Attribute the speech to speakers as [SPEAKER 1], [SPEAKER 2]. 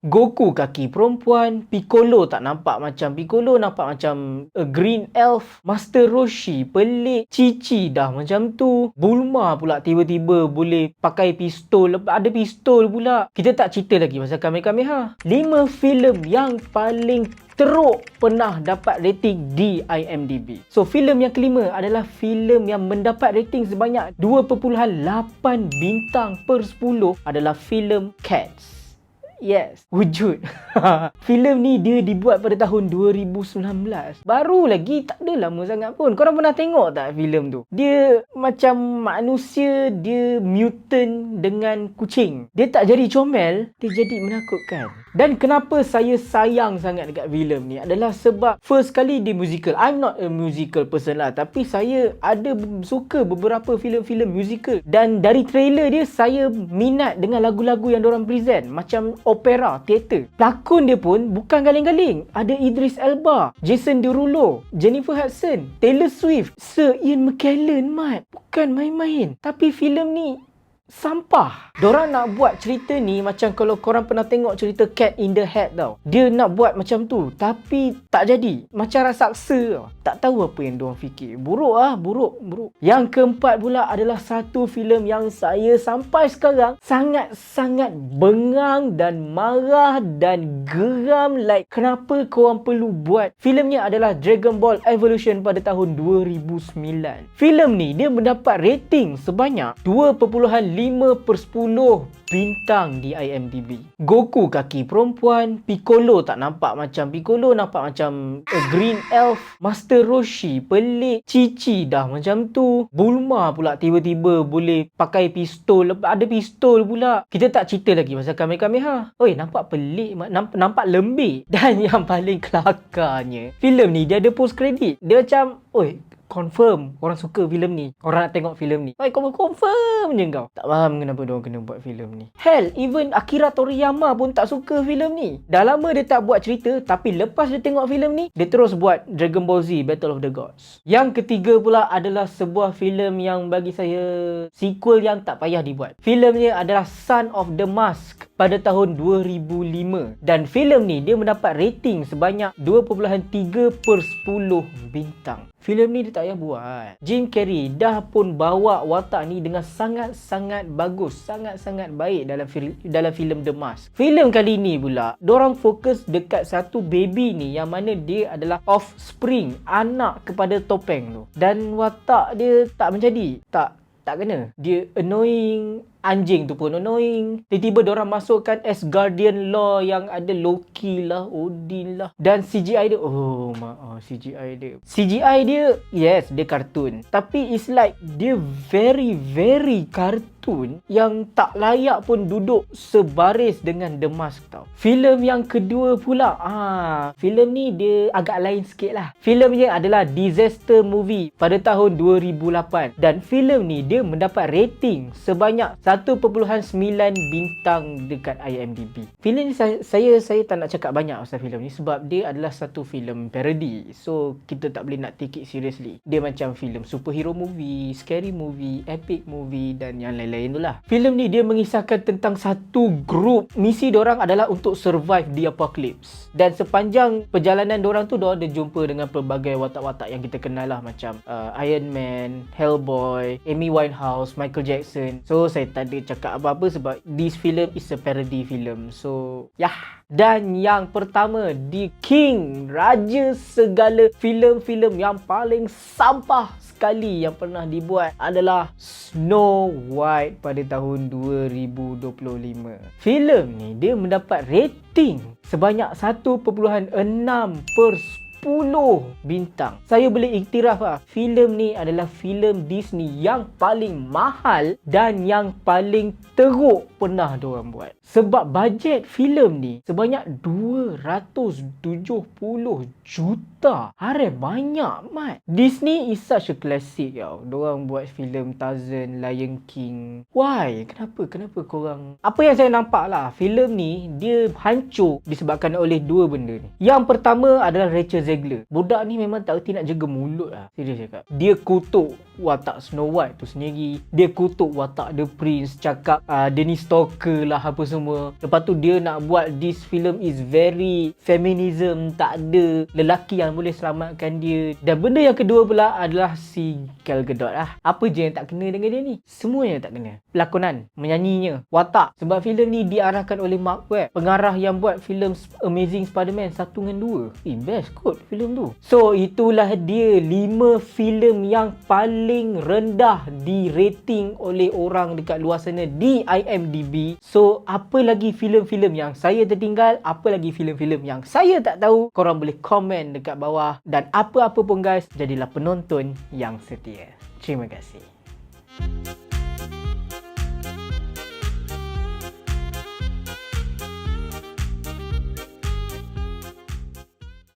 [SPEAKER 1] Goku kaki perempuan, Piccolo tak nampak macam Piccolo, nampak macam a green elf, Master Roshi pelik, Cici dah macam tu, Bulma pula tiba-tiba boleh pakai pistol, ada pistol pula. Kita tak cerita lagi pasal Kamehameha. 5 filem yang paling teruk pernah dapat rating di IMDb. So filem yang kelima adalah filem yang mendapat rating sebanyak 2.8 bintang per 10 adalah filem Cats. Yes, wujud. filem ni dia dibuat pada tahun 2019. Baru lagi tak ada lama sangat pun. Korang pernah tengok tak filem tu? Dia macam manusia, dia mutant dengan kucing. Dia tak jadi comel, dia jadi menakutkan. Dan kenapa saya sayang sangat dekat filem ni adalah sebab first kali dia musical. I'm not a musical person lah, tapi saya ada suka beberapa filem-filem musical. Dan dari trailer dia saya minat dengan lagu-lagu yang orang present macam opera, teater. Pelakon dia pun bukan galing-galing. Ada Idris Elba, Jason Derulo, Jennifer Hudson, Taylor Swift, Sir Ian McKellen, mat. Bukan main-main. Tapi filem ni sampah. Diorang nak buat cerita ni macam kalau korang pernah tengok cerita Cat in the Hat tau. Dia nak buat macam tu tapi tak jadi. Macam raksasa tau. Tak tahu apa yang diorang fikir. Buruk ah, buruk, buruk. Yang keempat pula adalah satu filem yang saya sampai sekarang sangat-sangat bengang dan marah dan geram like kenapa korang perlu buat. Filem ni adalah Dragon Ball Evolution pada tahun 2009. Filem ni dia mendapat rating sebanyak 2.5 5 per 10 bintang di IMDb. Goku kaki perempuan, Piccolo tak nampak macam Piccolo, nampak macam a green elf, Master Roshi pelik, Cici dah macam tu, Bulma pula tiba-tiba boleh pakai pistol, ada pistol pula. Kita tak cerita lagi pasal Kamehameha. Oi, nampak pelik, nampak, lembik. Dan yang paling kelakarnya, filem ni dia ada post credit. Dia macam, oi, confirm orang suka filem ni. Orang nak tengok filem ni. Kau confirm je kau. Tak faham kenapa dia kena buat filem ni. Hell, even Akira Toriyama pun tak suka filem ni. Dah lama dia tak buat cerita, tapi lepas dia tengok filem ni, dia terus buat Dragon Ball Z Battle of the Gods. Yang ketiga pula adalah sebuah filem yang bagi saya sequel yang tak payah dibuat. Filemnya adalah Son of the Mask pada tahun 2005 dan filem ni dia mendapat rating sebanyak 2.3 per 10 bintang. Filem ni dia tak payah buat. Jim Carrey dah pun bawa watak ni dengan sangat-sangat bagus, sangat-sangat baik dalam fil- dalam filem The Mask. Filem kali ni pula, orang fokus dekat satu baby ni yang mana dia adalah offspring, anak kepada topeng tu. Dan watak dia tak menjadi. Tak tak kena. Dia annoying, anjing tu pun annoying. Tiba-tiba orang masukkan as Guardian Law yang ada Loki lah, Odin lah. Dan CGI dia, oh maaf CGI dia. CGI dia, yes dia kartun. Tapi it's like dia very very kartun yang tak layak pun duduk sebaris dengan The Mask tau. Filem yang kedua pula, ah, filem ni dia agak lain sikit lah. Filemnya adalah disaster movie pada tahun 2008 dan filem ni dia mendapat rating sebanyak 1.9 bintang dekat IMDb. Filem ni saya, saya saya tak nak cakap banyak pasal filem ni sebab dia adalah satu filem parody. So kita tak boleh nak take it seriously. Dia macam filem superhero movie, scary movie, epic movie dan yang lain-lain tu lah. Filem ni dia mengisahkan tentang satu grup. Misi orang adalah untuk survive di apocalypse. Dan sepanjang perjalanan orang tu dia ada jumpa dengan pelbagai watak-watak yang kita kenal lah macam uh, Iron Man, Hellboy, Amy Winehouse, Michael Jackson. So saya ada cakap apa-apa sebab this film is a parody film. So, yeah. Dan yang pertama, The King, Raja segala filem-filem yang paling sampah sekali yang pernah dibuat adalah Snow White pada tahun 2025. Filem ni dia mendapat rating sebanyak 1.6 per 10 bintang. Saya boleh iktiraf lah, filem ni adalah filem Disney yang paling mahal dan yang paling teruk pernah diorang buat. Sebab bajet filem ni sebanyak 270 juta. Hari banyak mat. Disney is such a classic tau. Diorang buat filem Tarzan, Lion King. Why? Kenapa? Kenapa korang? Apa yang saya nampak lah, filem ni dia hancur disebabkan oleh dua benda ni. Yang pertama adalah Rachel Ziegler. Budak ni memang tak erti nak jaga mulut lah. Serius cakap. Dia kutuk watak Snow White tu sendiri. Dia kutuk watak The Prince. Cakap uh, dia ni stalker lah apa semua. Lepas tu dia nak buat this film is very feminism. Tak ada lelaki yang boleh selamatkan dia. Dan benda yang kedua pula adalah si Gal Gadot lah. Apa je yang tak kena dengan dia ni? Semua yang tak kena. Pelakonan, menyanyinya, watak. Sebab filem ni diarahkan oleh Mark Webb. Pengarah yang buat filem Amazing Spider-Man 1 dengan 2. Eh, best kot filem tu. So, itulah dia 5 filem yang paling rendah di rating oleh orang dekat luar sana di IMDb. So, apa lagi filem-filem yang saya tertinggal? Apa lagi filem-filem yang saya tak tahu? Korang boleh komen dekat bawah. Dan apa-apa pun guys, jadilah penonton yang setia. Terima kasih.